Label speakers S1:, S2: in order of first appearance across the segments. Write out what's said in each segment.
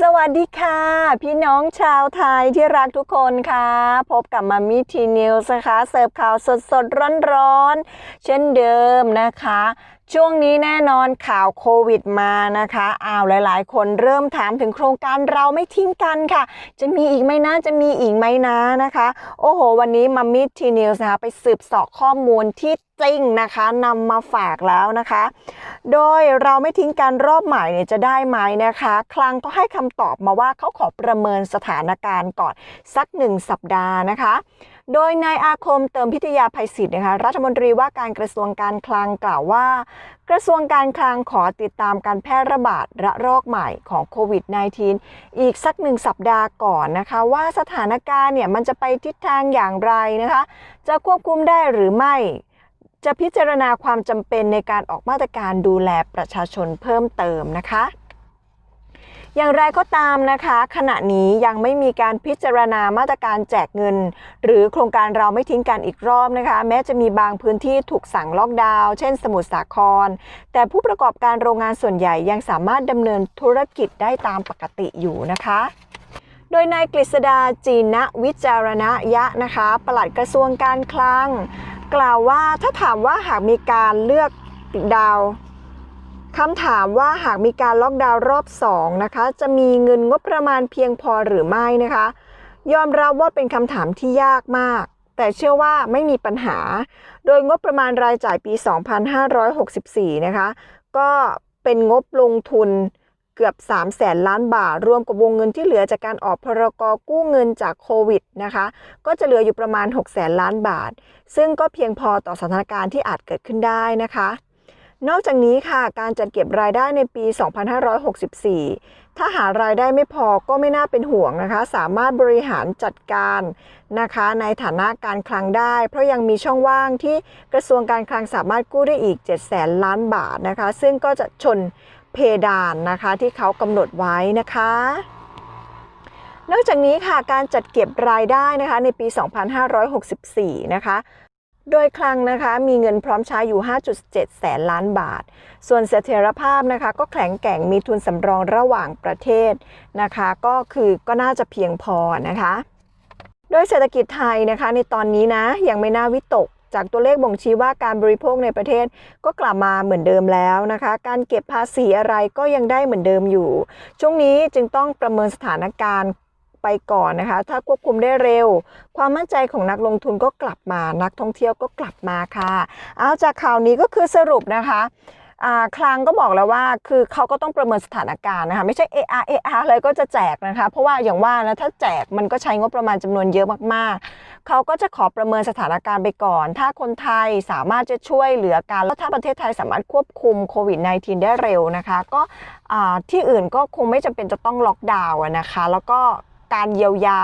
S1: สวัสดีค่ะ พี่น้องชาวไทยที่รักทุกคนค่ะ พบกับมามิทีนิวส์นะคะ เสิร์ฟข่าวสดสดร้อนร้อนๆ เช่นเดิมนะคะ ช่วงนี้แน่นอนข่าวโควิดมานะคะอ้าวหลาย ๆ คนเริ่มถามถึงโครงการเราไม่ทิ้งกันค่ะ จะมีอีกไหมนะจะมีอีกไหมนะนะคะ โอ้โห วันนี้มามิทีนิวส์นะคะไปสืบสอบข้อมูลที่จริงนะคะนำมาฝากแล้วนะคะ โดยเราไม่ทิ้งการรอบใหม่เนี่ยจะได้ไหมนะคะ คลังก็ให้คำตอบมาว่าเขาขอประเมินสถานการณ์ก่อนสักหนึ่งสัปดาห์นะคะ โดยนายอาคมเติมพิทยาภัยศิษย์นะคะรัฐมนตรีว่าการกระทรวงการคลังกล่าวว่า กระทรวงการคลังขอติดตามการแพร่ระบาดระลอกใหม่ของโควิด -19 อีกสักหนึ่งสัปดาห์ก่อนนะคะ ว่าสถานการณ์เนี่ยมันจะไปทิศทางอย่างไรนะคะ จะควบคุมได้หรือไม่จะพิจารณาความจำเป็นในการออกมาตรการดูแลประชาชนเพิ่มเติมนะคะ อย่างไรก็ตามนะคะ ขณะนี้ยังไม่มีการพิจารณามาตรการแจกเงิน หรือโครงการเราไม่ทิ้งกันอีกรอบนะคะ แม้จะมีบางพื้นที่ถูกสั่งล็อกดาวน์เช่นสมุทรสาคร แต่ผู้ประกอบการโรงงานส่วนใหญ่ยังสามารถดำเนินธุรกิจได้ตามปกติอยู่นะคะโดยนายกฤษดาจีนะวิจารณยะนะคะปลัดกระทรวงการคลัง กล่าวว่าถ้าถามว่าหากมีการเลือกดาว คำถามว่าหากมีการล็อกดาวน์รอบ 2 นะคะ จะมีเงินงบประมาณเพียงพอหรือไม่นะคะ ยอมรับว่าเป็นคำถามที่ยากมาก แต่เชื่อว่าไม่มีปัญหา โดยงบประมาณรายจ่ายปี 2564 นะคะ ก็เป็นงบลงทุนเกือบ3แสนล้านบาท รวมกับวงเงินที่เหลือจากการออกพรกกู้เงินจากโควิดนะคะ ก็จะเหลืออยู่ประมาณ6แสนล้านบาท ซึ่งก็เพียงพอต่อสถานการณ์ที่อาจเกิดขึ้นได้นะคะ นอกจากนี้ค่ะ การจัดเก็บรายได้ในปี 2564 ถ้าหารายได้ไม่พอก็ไม่น่าเป็นห่วงนะคะ สามารถบริหารจัดการนะคะ ในฐานะการคลังได้ เพราะยังมีช่องว่างที่กระทรวงการคลังสามารถกู้ได้อีก7แสนล้านบาทนะคะ ซึ่งก็จะชนเพดานนะคะที่เขากำหนดไว้นะคะนอกจากนี้ค่ะการจัดเก็บรายได้นะคะในปี 2564 นะคะ โดยคลังนะคะมีเงินพร้อมใช้อยู่ 5.7 แสนล้านบาท ส่วนเสถียรภาพนะคะ ก็แข็งแกร่งมีทุนสำรองระหว่างประเทศนะคะ ก็คือก็น่าจะเพียงพอนะคะ โดยเศรษฐกิจไทยนะคะ ในตอนนี้นะยังไม่น่าวิตกจากตัวเลขบ่งชี้ว่าการบริโภคในประเทศก็กลับมาเหมือนเดิมแล้วนะคะ การเก็บภาษีอะไรก็ยังได้เหมือนเดิมอยู่ ช่วงนี้จึงต้องประเมินสถานการณ์ ไปก่อนนะคะ ถ้าควบคุมได้เร็ว ความมั่นใจของนักลงทุนก็กลับมา นักท่องเที่ยวก็กลับมาค่ะ เอาจากข่าวนี้ก็คือสรุปนะคะคลังก็บอกแล้วว่าคือเขาก็ต้องประเมินสถานการณ์นะคะไม่ใช่ AR AR เลยก็จะแจกนะคะ เพราะว่าอย่างว่านะถ้าแจกมันก็ใช้งบประมาณจำนวนเยอะมากๆ เขาก็จะขอประเมินสถานการณ์ไปก่อน ถ้าคนไทยสามารถจะช่วยเหลือกันแล้วถ้าประเทศไทยสามารถควบคุมโควิด -19 ได้เร็วนะคะ ก็ที่อื่นก็คงไม่จำเป็นจะต้องล็อกดาวน์นะคะ แล้วก็ การเยียวยา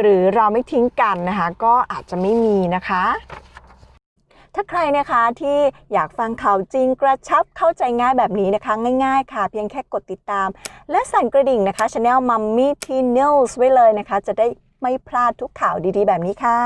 S1: หรือเราไม่ทิ้งกันนะคะ ก็อาจจะไม่มีนะคะ ถ้าใครนะคะที่อยากฟังข่าวจริงกระชับเข้าใจง่ายแบบนี้นะคะ ง่ายๆ ค่ะ เพียงแค่กดติดตาม และสั่นกระดิ่งนะคะ Channel Mummy T News ไว้เลยนะคะ จะได้ไม่พลาดทุกข่าวดีๆ แบบนี้ค่ะ